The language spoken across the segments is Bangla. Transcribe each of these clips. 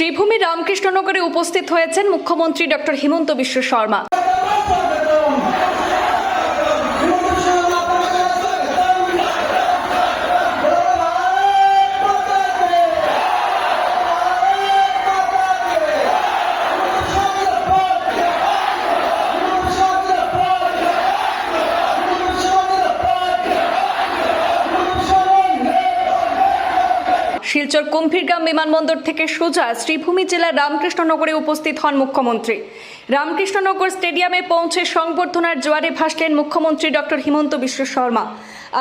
শ্রীভূমি রামকৃষ্ণনগরে উপস্থিত হয়েছেন মুখ্যমন্ত্রী ডক্টর হিমন্ত বিশ্ব শর্মা। শিলচর কুম্ভীরগ্রাম বিমানবন্দর থেকে সোজা শ্রীভূমি জেলার রামকৃষ্ণনগরে উপস্থিত হন মুখ্যমন্ত্রী। রামকৃষ্ণনগর স্টেডিয়ামে পৌঁছে সংবর্ধনার জোয়ারে ভাসলেন মুখ্যমন্ত্রী ডক্টর হিমন্ত বিশ্ব শর্মা।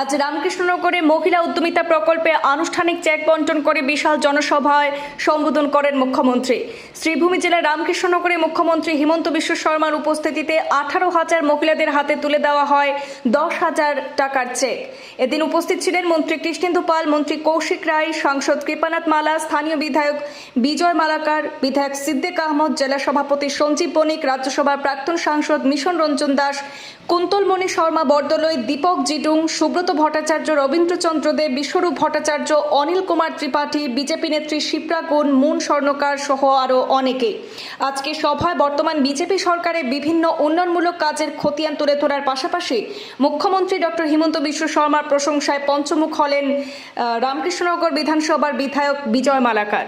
আজ রামকৃষ্ণনগরে মহিলা উদ্যমিতা প্রকল্পে আনুষ্ঠানিক চেক বন্টন করে বিশাল জনসভায় সম্বোধন করেন মুখ্যমন্ত্রী। শ্রীভূমি জেলার রামকৃষ্ণনগরে মুখ্যমন্ত্রী হিমন্ত বিশ্ব শর্মার উপস্থিতিতে আঠারো হাজার মহিলাদের হাতে তুলে দেওয়া হয় দশ হাজার টাকার চেক। এদিন উপস্থিত ছিলেন মন্ত্রী কৃষ্ণেন্দু পাল, মন্ত্রী কৌশিক রায়, সাংসদ কৃপানাথ মালা, স্থানীয় বিধায়ক বিজয় মালাকার, বিধায়ক সিদ্দিক আহমদ, জেলা সভাপতি সঞ্জীব বণিক রাজ্যসভার প্রাক্তন সাংসদ মিশন রঞ্জন দাস, কুন্তলমণি শর্মা বরদলৈ, দীপক জিডুং, সুব্রত ভট্টাচার্য, রবীন্দ্রচন্দ্র দেব, বিশ্বরূপ ভট্টাচার্য, অনিল কুমার ত্রিপাঠী, বিজেপি নেত্রী শিপ্রা গুণ, মুন স্বর্ণকার সহ আরও অনেকে। আজকে সভায় বর্তমান বিজেপি সরকারের বিভিন্ন উন্নয়নমূলক কাজের খতিয়ান তুলে ধরার পাশাপাশি মুখ্যমন্ত্রী ডক্টর হিমন্ত বিশ্ব শর্মার প্রশংসায় পঞ্চমুখ হলেন রামকৃষ্ণনগর বিধানসভার বিধায়ক বিজয় মালাকার।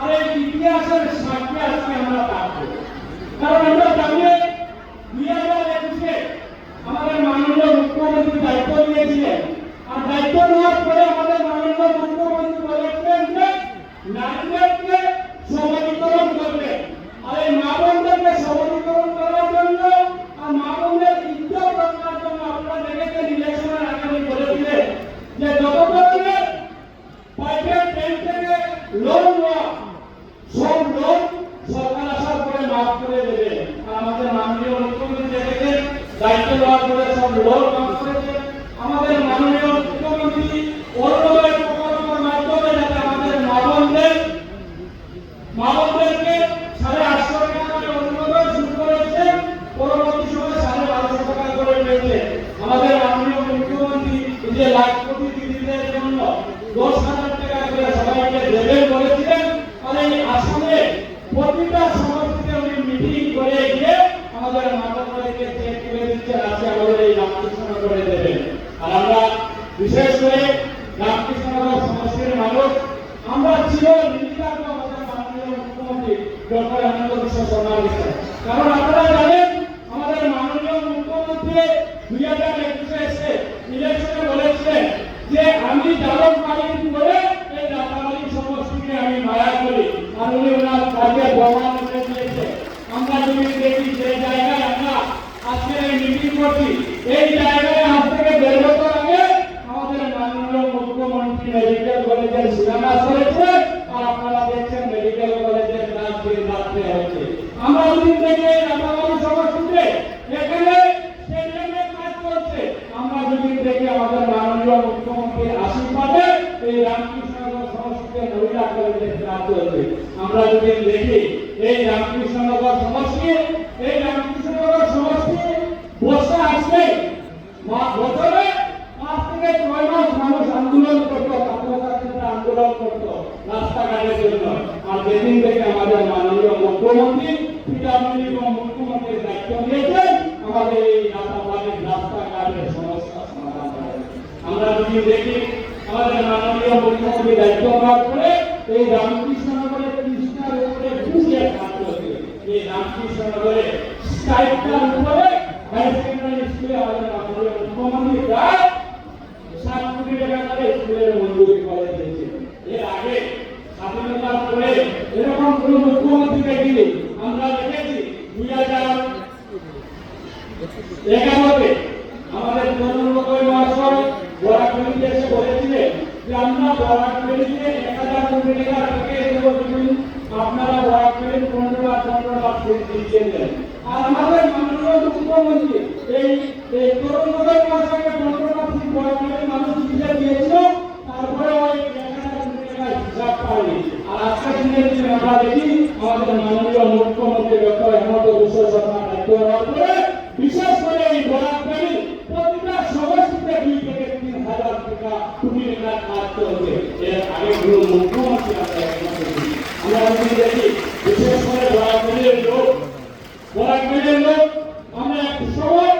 আর এই ইতিহাসের সাক্ষী আজকে আমরা থাকব। কারণ আমরা জানি, দুই হাজার একুশে আমাদের মাননীয় মুখ্যমন্ত্রী দায়িত্ব নিয়েছিলেন। আর দায়িত্ব নেওয়ার পরে আমাদের মাননীয় মুখ্যমন্ত্রী বলেছিলেন যে নারীদেরকে সবলীকরণ করবে আর এই মা বোনদেরকে সবলীকরণ করার জন্য আর মা বোনদের ইজ্জত রক্ষার জন্য আপনারা দেখেছেন ইলেকশনের আগে উনি বলেছিলেন যে যত ধরনের প্রাইভেট ব্যাংক থেকে লোন নেওয়া সব লোন সরকার আসার পরে মাফ করে দেবে আর আমাদের মাননীয় মুখ্যমন্ত্রী দেখেছেন দায়িত্ব নেওয়ার পরে সব আমাদের মাননীয় মুখ্যমন্ত্রী অরুণোদয় প্রকল্পের মাধ্যমে যাতে জন্য দশ হাজার টাকা করে সবাইকে দেবেন মিটিং করে গিয়ে আমাদের মাতাদেরকে চেক করে দিচ্ছেন আজকে আমাদের এই রামকৃষ্ণনগরে দেবেন আর আমরা বিশেষ করে রামকৃষ্ণনগর সমষ্টির মানুষ, আমরা ছিল মুখ্যমন্ত্রী ডক্টর হেমন্ত বিশ্ব শর্মা কারণ আপনারা জানেন, আমাদের মাননীয় মুখ্যমন্ত্রী দুই হাজার একুশে এসে ইলেকশনে বলেছিলেন যে আমি জালক মালিক করে এই রাতাবাড়ি সমষ্টিকে আমি মায়া করি। আর উনি ওনার কাজে প্রমাণ করে দিয়েছে। আমরা যদি দেখি সেই জায়গায় আমরা আজকে মিটিং করছি, এই জায়গায় আজ থেকে দেড় বছর আগে আমাদের মাননীয় মুখ্যমন্ত্রী মেডিকেল কলেজের শিলান্যাস করেছে আর আপনারা দেখছেন মেডিকেল কলেজের কাজ দিন রাত্রে হচ্ছে। আমরা চলছে। আমরা যদি দেখি, এই রামকৃষ্ণনগর সমষ্টি এই রামকৃষ্ণনগর সমষ্টি বসে আসবে মা- বছরে পাঁচ থেকে ছয় মাস মানুষ আন্দোলন করতো ছাত্রছাত্রীরা আন্দোলন করতো রাস্তাঘাটের জন্য আর যেদিন থেকে আমাদের মাননীয় মুখ্যমন্ত্রী পিতামণি এবং মুখ্যমন্ত্রীর দায়িত্ব নিয়েছেন? আমাদের এই রাস্তাঘাটের রাস্তাঘাটের সমস্যা সমাধান আমরা যদি দেখি, আমাদের মাননীয় মুখ্যমন্ত্রী দায়িত্ব নেওয়ার পরে এই রামকৃষ্ণনগরের কৃষ্ণার উপরে কাজ করছে এই রামকৃষ্ণনগরে স্কাইপটার উপরে হাই সেকেন্ডারি স্কুলে আমাদের মাননীয় মুখ্যমন্ত্রী প্রায় সাত কোটি টাকা করে স্কুলের মঞ্জুরি করে আগে স্বাধীনতার পরে এরকম কোন মুখ্যমন্ত্রী দেখিনি আমরা দেখেছি দুই হাজার এগারোতে আমাদের প্রধানমন্ত্রী মহাশয় বরাকলিতে এসে বলেছিলেন যে আমরা বরাকলিতে এক হাজার কোটি টাকা থেকে দেবো আপনারা বরাকলির পনেরো লাখ পনেরো লাখ কোটি দিয়েছিলেন আর আমাদের মাননীয় মুখ্যমন্ত্রী এই তরুণোদয় মহাশয়কে পনেরো লাখ কোটি দেওয়ার বিশেষ করে এই বরাদ্দকারী প্রতিটা সমষ্টিতে দুই থেকে তিন হাজার টাকা কোটি টাকা খাদ্য হচ্ছে। এর আগে গুলো আমরা যদি বিশেষ করে বরাদ্দের লোক বরাদ্দের লোক, আমরা এক সময়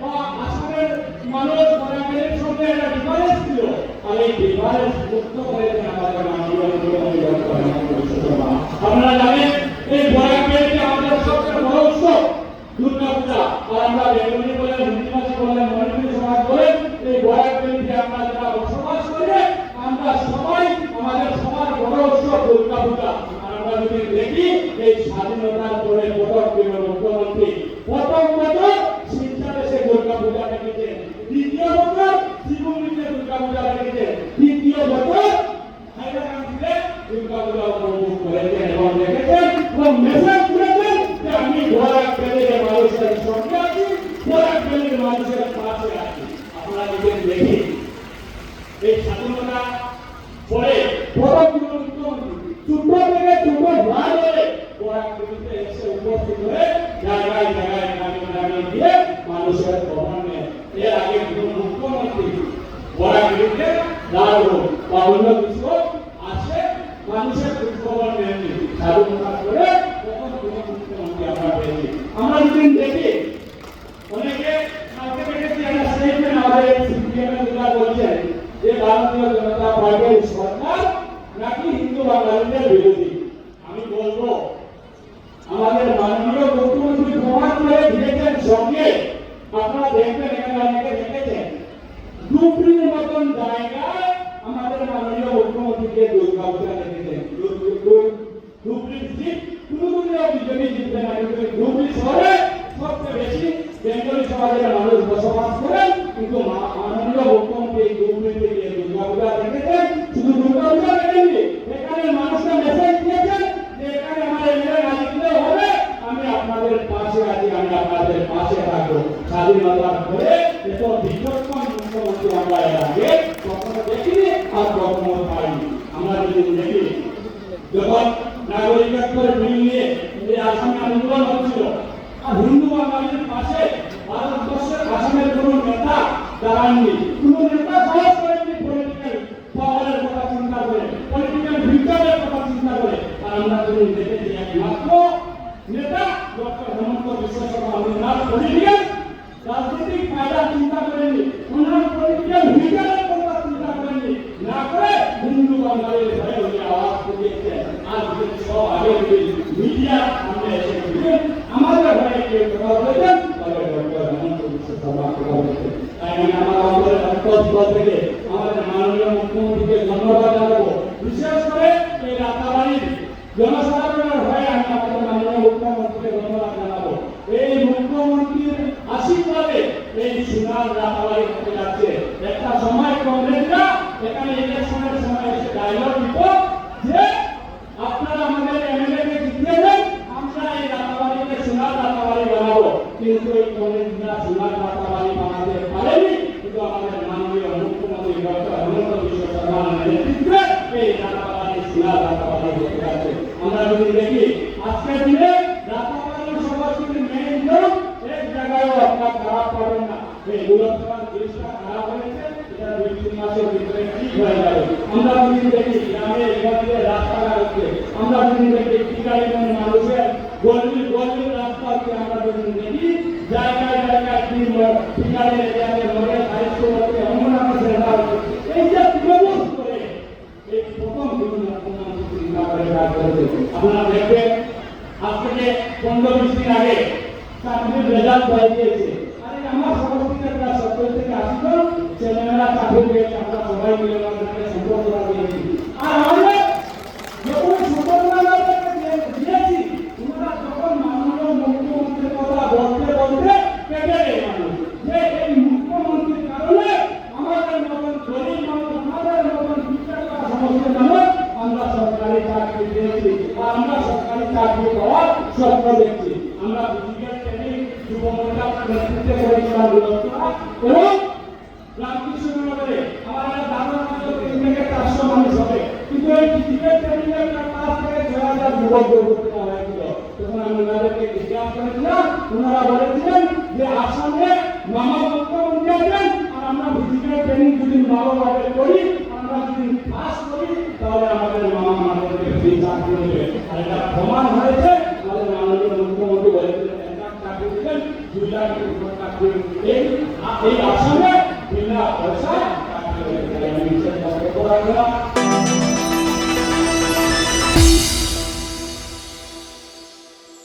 বা আসামের মানুষ বরাদ্দের সঙ্গে একটা ডিফারেন্স ছিল। আর এই মুক্ত করে আমাদের আন্দোলন আপনারা জানেন আমরা বেঙ্গলি বলে হিন্দিবাসী বলে মণিপুরি সমাজ বলেন এই বরাক পেরিয়ে আমরা যারা বসবাস করে আমরা সবাই আমাদের সবার বড় উৎসব দুর্গা পূজা আর আমরা যদি দেখি এই স্বাধীনতার পরে প্রথম প্রিয় মুখ্যমন্ত্রী প্রথম বছর শিক্ষা দেশে দুর্গা পূজা দেখেছেন দ্বিতীয় বছর শিবমন্দিরে দুর্গা পূজা দেখেছেন তৃতীয় বছর হাইলাকান্দিতে দুর্গা পূজা উপভোগ করেছেন এবং দেখেছেন এবং মেসেজ করেছেন যে আমি বরাক বেলের মানুষের সঙ্গে আছি বরাক বেলের মানুষের পাশে আছি আপনারা যদি দেখি এই স্বাধীনতা পরে প্রথম মুখ্যমন্ত্রী ছোট থেকে ছোট ভাই বলে বরাক বেলিতে এসে উপস্থিত হয়ে জায়গায় জায়গায় গ্রামে গ্রামে গিয়ে মানুষের এর আগে কোনো মুখ্যমন্ত্রী বরাক বেলিতে দাঁড়াবো বা অন্য কিছু মানুষের খবর নেয়নি স্বাধীনতা করে কোনো মুখ্যমন্ত্রী আমরা পেয়েছি আমরা যদি দেখি, অনেকে আমাদের যে সরকার নাকি হিন্দু আমি বলব, আমাদের মাননীয় মুখ্যমন্ত্রী সঙ্গে। আপনারা দেখবেন এখানে অনেকে দেখেছেন ডুবরির মতন জায়গায় আমাদের মাননীয় মুখ্যমন্ত্রীকে দুর্গা পূজা দেখেছেন ডুবরি সিট কোনোদিনও বিজেপি জিতবে না কিন্তু ডুবরি শহরে সবচেয়ে বেশি বেঙ্গলি সমাজের মানুষ বসবাস করেন কিন্তু মা- মাননীয় মুখ্যমন্ত্রী এই ডুবরিতে গিয়ে দুর্গা পূজা দেখেছেন শুধু দুর্গা পূজা দেখেননি এখানে মানুষকে মেসেজ দিয়েছেন যে এখানে আমার এমএলএ না জিতলেও হবে আমি আপনাদের পাশে আছি আমি আপনাদের পাশে থাকব স্বাধীনতার পরে বিচক্ষণ মুখ্যমন্ত্রী আমরা এর আগে কখনো দেখিনি আর কখনো পাইনি আমরা যদি দেখি যখন নাগরিকত্বের বিল নিয়ে এই আসামে আন্দোলন হচ্ছিল আর হিন্দু বাঙালির পাশে ভারতবর্ষের আসামের কোনো নেতা দাঁড়াননি কোনো নেতা করেননি পলিটিক্যাল পাওয়ারের কথা চিন্তা করে পলিটিক্যাল কথা চিন্তা করে আর আমরা যদি দেখেছি একমাত্র নেতা হেমন্ত বিশ্ব শর্মা ওনার পলিটিক্যাল না করে হিন্দু সব আগে মিডিয়া সামনে এসে দিবেন আমাদের হয়ে কেউ কথা বলেছেন তবে ডক্টর হেমন্ত বিশ্ব শর্মা আমি আমাদের মাননীয় মুখ্যমন্ত্রীকে ধন্যবাদ জানাব। বিশেষ করে এই রাতাবাড়ির জনসাধারণের হয়ে আমি আমাদের মাননীয় মুখ্যমন্ত্রীকে ধন্যবাদ জানাব এই মুখ্যমন্ত্রীর আশীর্বাদে এই সোনার রাতাবাড়ি হতে যাচ্ছে একটা সময় কংগ্রেসরা এখানে ইলেকশনের সময় এসে ডায়লগ দিত যে আপনারা আমাদের এমএলএ কে জিতিয়ে দেন আমরা এই রাতাবাড়িকে সোনার রাতাবাড়ি বানাবো কিন্তু এই কংগ্রেসরা সোনার রাতাবাড়ি বানাতে পারেনি কিন্তু আমাদের মাননীয় মুখ্যমন্ত্রী ডক্টর হেমন্ত বিশ্ব শর্মার নেতৃত্বে এই রাতাবাড়ি সোনার রাতাবাড়ি হতে যাচ্ছে আমরা যদি হয়ে যাবে আমরা যদি দেখি গ্রামে এখানে রাস্তাঘাট আমরা যদি দেখি টিকারিগঞ্জ মানুষের গল্লি গল্লি রাস্তা হচ্ছে আমরা যদি দেখি জায়গায় জায়গায় তিন টিকারি এরিয়াতে রোডে সাহিত্য হচ্ছে অঙ্গনাথ সেন্টার হচ্ছে এই যে তৃণমূল করে এই প্রথম দিন মুখ্যমন্ত্রী চিন্তা করে কাজ করেছে আপনারা দেখবেন আজ পনেরো বিশ দিন আগে চাকরির রেজাল্ট হয়ে গিয়েছে ছেলেমেয়েরা চাকরি পেয়েছে আমরা সবাই মিলে আমাদেরকে সম্পর্কটা দিয়েছি আর আমরা যখন সম্পর্কটাকে দিয়েছি ওনারা যখন মাননীয় মুখ্যমন্ত্রীর কথা বলতে বলতে কেটে নেই মানুষ যে এই মুখ্যমন্ত্রীর কারণে আমাদের মতন গরিব মানুষ আমাদের মতন বিখ্যাত সমস্ত মানুষ আমরা সরকারি চাকরি পেয়েছি আর আমরা সরকারি চাকরি পাওয়ার স্বপ্ন দেখছি আমরা ফিজিক্যাল ট্রেনিং যুব মোর্চার নেতৃত্বে করেছিলাম বিরোধীরা এবং রামকৃষ্ণনগরে আমাদের দাদা তিন থেকে চারশো মানুষ হবে কিন্তু এই ফিজিক্যাল ট্রেনিং এর পাঁচ থেকে ছয় হাজার যুবক করতে হয়েছিল তখন আমি ওনাদেরকে জিজ্ঞাসা করেছিলাম ওনারা বলেছিলেন যে আসামে মামা আছেন, আর আমরা ফিজিক্যাল যদি ভালোভাবে করি, আমরা যদি করি, তাহলে আমাদের মামা আমাদেরকে ফ্রি চাকরি আর এটা প্রমাণ হয়েছে আমাদের মাননীয় মুখ্যমন্ত্রী বলেছিলেন এক লাখ চাকরি দিবেন দুই লাখ চাকরি এই এই আসামে বিনা পয়সা চাকরি